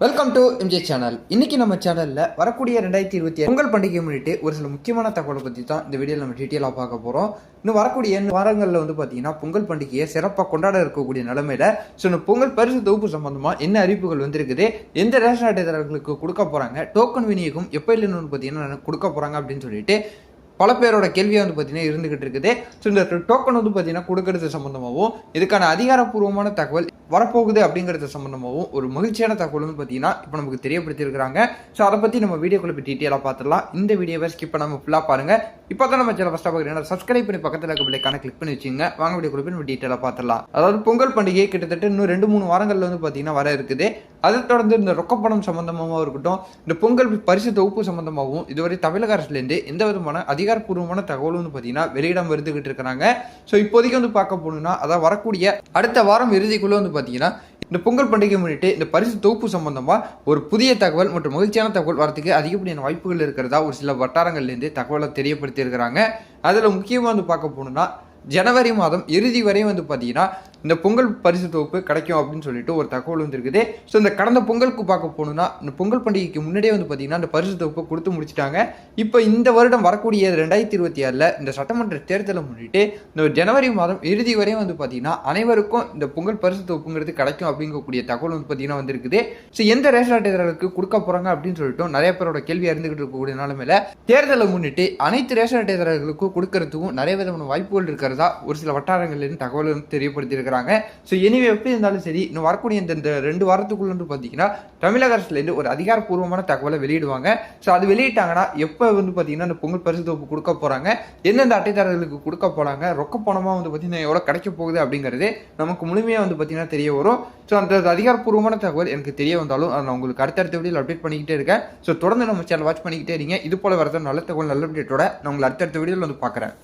Welcome to MJ channel இன்னைக்கு நம்ம சேனலில் வரக்கூடிய ரெண்டாயிரத்தி இருபத்தி பொங்கல் பண்டிகை முன்னிட்டு ஒரு சில முக்கியமான தகவலை பற்றி தான் இந்த வீடியோவில் நம்ம டீட்டெயிலாக பார்க்க போகிறோம் இன்னும் வரக்கூடிய வாரங்களில் வந்து பார்த்தீங்கன்னா பொங்கல் பண்டிகையை சிறப்பாக கொண்டாட இருக்கக்கூடிய நிலமையில ஸோ இந்த பொங்கல் பரிசு தொகுப்பு சம்பந்தமாக என்ன அறிவிப்புகள் வந்திருக்குது எந்த ரேஷன் அட்டைதாரர்களுக்கு கொடுக்க போகிறாங்க டோக்கன் விநியோகம் எப்போ இல்லைன்னு பார்த்தீங்கன்னா கொடுக்க போகிறாங்க அப்படின்னு சொல்லிட்டு பல பேரோட கேள்வியாக வந்து பார்த்தீங்கன்னா இருந்துகிட்டு இருக்குது. ஸோ இந்த டோக்கன் வந்து பார்த்தீங்கன்னா கொடுக்கறது சம்மந்தமாகவும் இதுக்கான அதிகாரப்பூர்வமான தகவல் வரப்போகுது அப்படிங்கிறது சம்மந்தமாகவும் ஒரு மகிழ்ச்சியான தகவல் வந்து பார்த்தீங்கன்னா இப்போ நமக்கு தெரியப்படுத்தியிருக்கிறாங்க. ஸோ அதை பற்றி நம்ம வீடியோக்குள்ள போய் டீட்டெயிலாக பார்த்துடலாம் இந்த வீடியோவை ஸ்கிப் பண்ணாமல் ஃபுல்லாக பாருங்கள் இப்போ தான் நம்ம சேனல் ஃபஸ்ட்டாக பார்க்குறீங்கன்னா சப்ஸ்கிரைப் பண்ணி பக்கத்தில் இருக்க பிள்ளைக்கான கிளிக் பண்ணி வச்சுங்க வாங்க வீடியோ போய் நம்ம டீட்டெயிலாக பார்த்துடலாம் அதாவது பொங்கல் பண்டிகை கிட்டத்தட்ட இன்னும் ரெண்டு மூணு வாரங்களில் வந்து பார்த்தீங்கன்னா வர இருக்குது. அதை தொடர்ந்து இந்த ரொக்கப்பணம் சம்மந்தமாகவும் இருக்கட்டும் இந்த பொங்கல் பரிசு தொகுப்பு சம்மந்தமாகவும் இதுவரை தமிழக அரசுலேருந்து எந்த விதமான அதிகாரப்பூர்வமான தகவலும் வந்து பார்த்தீங்கன்னா வெளியிடம் வருதுகிட்டு இருக்கிறாங்க. ஸோ இப்போதைக்கு வந்து பார்க்க போகணும்னா அதான் வரக்கூடிய அடுத்த வாரம் இறுதிக்குள்ளே வந்து பார்த்தீங்கன்னா இந்த பொங்கல் பண்டிகை முன்னிட்டு இந்த பரிசு தொகுப்பு சம்பந்தமா ஒரு புதிய தகவல் மற்றும் மகிழ்ச்சியான தகவல் வரத்துக்கு அதிகப்படியான வாய்ப்புகள் இருக்கிறதா ஒரு சில வட்டாரங்கள்லேருந்து தகவலை தெரியப்படுத்தியிருக்கிறாங்க. அதில் முக்கியமாக வந்து பார்க்க போகணும்னா ஜனவரி மாதம் இறுதி வரையும் வந்து பார்த்தீங்கன்னா இந்த பொங்கல் பரிசு தொகுப்பு கிடைக்கும் அப்படின்னு சொல்லிட்டு ஒரு தகவல் வந்துருக்குது ஸோ இந்த கடந்த பொங்கலுக்கு பார்க்க போகணுன்னா இந்த பொங்கல் பண்டிகைக்கு முன்னாடியே வந்து பார்த்தீங்கன்னா இந்த பரிசு தொகுப்பு கொடுத்து முடிச்சிட்டாங்க. இப்போ இந்த வருடம் வரக்கூடிய ரெண்டாயிரத்தி இருபத்தி ஆறில் இந்த சட்டமன்ற தேர்தலை முன்னிட்டு இந்த ஜனவரி மாதம் இறுதி வரையும் வந்து பார்த்தீங்கன்னா அனைவருக்கும் இந்த பொங்கல் பரிசு தொகுப்புங்கிறது கிடைக்கும் அப்படிங்கக்கூடிய தகவல் வந்து பார்த்தீங்கன்னா வந்திருக்குது ஸோ எந்த ரேஷன் அட்டைதாரர்களுக்கு கொடுக்க போகிறாங்க அப்படின்னு சொல்லிட்டு நிறைய பேரோட கேள்வி இருந்துகிட்டு இருக்கக்கூடிய நிலைமையில தேர்தலை முன்னிட்டு அனைத்து ரேஷன் அட்டைதாரர்களுக்கும் கொடுக்கறதுக்கும் நிறைய விதமான வாய்ப்புகள் இருக்கிறது. ஒரு சில வட்டாரங்கள்லேருந்து தகவல் வந்து தெரியப்படுத்தியிருக்கிறாங்க. ஸோ எனிவே எப்படி இருந்தாலும் சரி இன்னும் வரக்கூடிய இந்த இந்த ரெண்டு வாரத்துக்குள்ள வந்து பார்த்தீங்கன்னா தமிழக அரசுலேருந்து ஒரு அதிகாரப்பூர்வமான தகவலை வெளியிடுவாங்க. ஸோ அது வெளியிட்டாங்கன்னா எப்போ வந்து பார்த்தீங்கன்னா இந்த பொங்கல் பரிசு தொகுப்பு கொடுக்க போகிறாங்க எந்தெந்த அட்டைதாரர்களுக்கு கொடுக்க போகிறாங்க ரொக்க பணமாக வந்து பார்த்தீங்கன்னா எவ்வளோ கிடைக்க போகுது அப்படிங்கிறது நமக்கு முழுமையாக வந்து பார்த்தீங்கன்னா தெரிய வரும். ஸோ அந்த அதிகாரப்பூர்வமான தகவல் எனக்கு தெரிய வந்தாலும் அதை நான் உங்களுக்கு அடுத்தடுத்த வீடியோவில் அப்டேட் பண்ணிக்கிட்டே இருக்கேன். ஸோ தொடர்ந்து நம்ம சேனல் வாட்ச் பண்ணிக்கிட்டே இருங்க. இது போல வரத நல்ல தகவல் நல்ல அப்டேட்டோட நான் உங்களை அடுத்தடுத்த வீடியோவில் வந்து பார்க்குறேன்